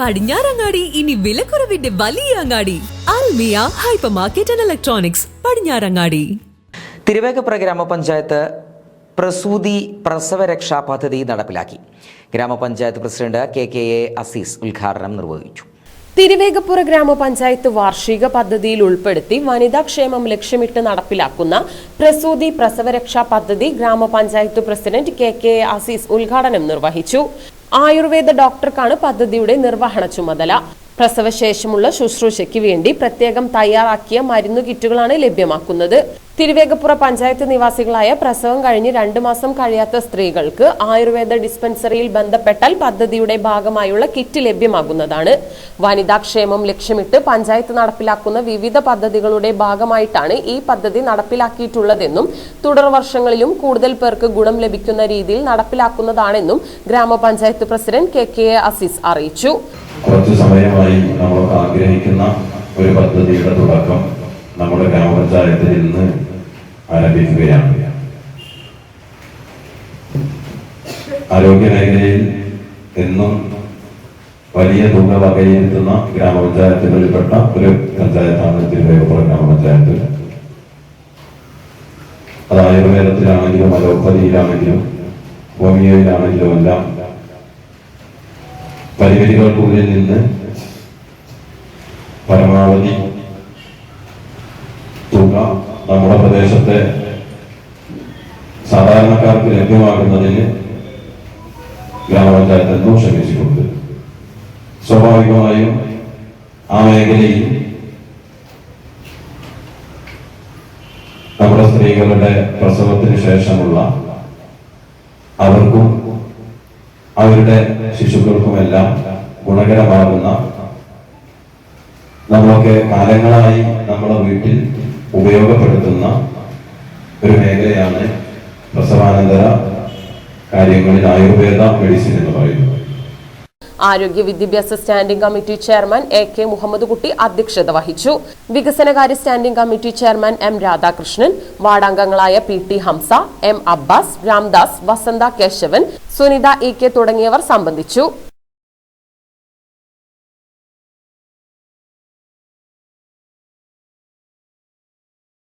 പടിഞ്ഞാറങ്ങാടി ഇനി വിലക്കുറവിന്റെ വലിയ അങ്ങാടി. Almiya hypermarket and electronics Padinjarangadi. Thiruvegappura ഗ്രാമപഞ്ചായത്ത് പ്രസൂതി പ്രസവരക്ഷാ പദ്ധതി നടപ്പിലാക്കി. ഗ്രാമപഞ്ചായത്ത് president K K A Azeez ഉദ്ഘാടനം നിർവഹിച്ചു. തിരുവേഗപ്പുറ ഗ്രാമപഞ്ചായത്ത് വാർഷിക പദ്ധതിയിൽ ഉൾപ്പെടുത്തി വനിതാ ക്ഷേമം ലക്ഷ്യമിട്ട് നടപ്പിലാക്കുന്ന പ്രസൂതി പ്രസവരക്ഷാ പദ്ധതി ഗ്രാമപഞ്ചായത്ത് പ്രസിഡന്റ് കെ കെ അസീസ് ഉദ്ഘാടനം നിർവഹിച്ചു. ആയുർവേദ ഡോക്ടർക്കാണ് പദ്ധതിയുടെ നിർവഹണ ചുമതല. പ്രസവശേഷമുള്ള ശുശ്രൂഷയ്ക്ക് വേണ്ടി പ്രത്യേകം തയ്യാറാക്കിയ മരുന്നു കിറ്റുകളാണ് ലഭ്യമാക്കുന്നത്. തിരുവേഗപ്പുറ പഞ്ചായത്ത് നിവാസികളായ പ്രസവം കഴിഞ്ഞ് രണ്ടു മാസം കഴിയാത്ത സ്ത്രീകൾക്ക് ആയുർവേദ ഡിസ്പെൻസറിയിൽ ബന്ധപ്പെട്ടാൽ പദ്ധതിയുടെ ഭാഗമായുള്ള കിറ്റ് ലഭ്യമാകുന്നതാണ്. വനിതാക്ഷേമം ലക്ഷ്യമിട്ട് പഞ്ചായത്ത് നടപ്പിലാക്കുന്ന വിവിധ പദ്ധതികളുടെ ഭാഗമായിട്ടാണ് ഈ പദ്ധതി നടപ്പിലാക്കിയിട്ടുള്ളതെന്നും തുടർ വർഷങ്ങളിലും കൂടുതൽ പേർക്ക് ഗുണം ലഭിക്കുന്ന രീതിയിൽ നടപ്പിലാക്കുന്നതാണെന്നും ഗ്രാമപഞ്ചായത്ത് പ്രസിഡന്റ് കെ കെ അസീസ് അറിയിച്ചു. കുറച്ച് സമയമായി നമ്മളൊക്കെ ആഗ്രഹിക്കുന്ന ഒരു പദ്ധതിയുടെ തുടക്കം നമ്മുടെ ഗ്രാമപഞ്ചായത്തിൽ ഇന്ന് ആരംഭിക്കുകയാണ്. ആരോഗ്യ മേഖലയിൽ എന്നും വലിയ തുക വകയിരുത്തുന്ന ഗ്രാമപഞ്ചായത്തുകളിൽപ്പെട്ട ഒരു പഞ്ചായത്താണ് തിരുവേഗപ്പുറം ഗ്രാമപഞ്ചായത്ത്. അത് ആയുർവേദത്തിലാണെങ്കിലും അലോപ്പതിയിലാണെങ്കിലും ഹോമിയോയിലാണെങ്കിലും എല്ലാം പരിമിതികൾക്കുള്ളിൽ നിന്ന് പരമാവധി തുക നമ്മുടെ പ്രദേശത്തെ സാധാരണക്കാർക്ക് ലഭ്യമാകുന്നതിന് ഗ്രാമപഞ്ചായത്ത് എന്നും ശ്രമിച്ചിട്ടുണ്ട്. സ്വാഭാവികമായും ആ മേഖലയിൽ നമ്മുടെ സ്ത്രീകളുടെ പ്രസവത്തിന് ശേഷമുള്ള അവർക്കും അവരുടെ ശിശുക്കൾക്കുമെല്ലാം ഗുണകരമാകുന്ന നമ്മളൊക്കെ കാലങ്ങളായി നമ്മുടെ വീട്ടിൽ ഉപയോഗപ്പെടുത്തുന്ന ഒരു മേഖലയാണ് പ്രസവാനന്തര കാര്യങ്ങളിൽ ആയുർവേദ മെഡിസിൻ എന്ന് പറയുന്നത്. ആരോഗ്യ വിദ്യാഭ്യാസ standing committee chairman A K Muhammad Kutty അധ്യക്ഷത വഹിച്ചു. വികസനകാര്യ standing committee chairman M Radhakrishnan വാർഡംഗങ്ങളായ P T Hamsa M Abbas Ramdas Vasantha Keshavan Sunitha E K തുടങ്ങിയവർ സംബന്ധിച്ചു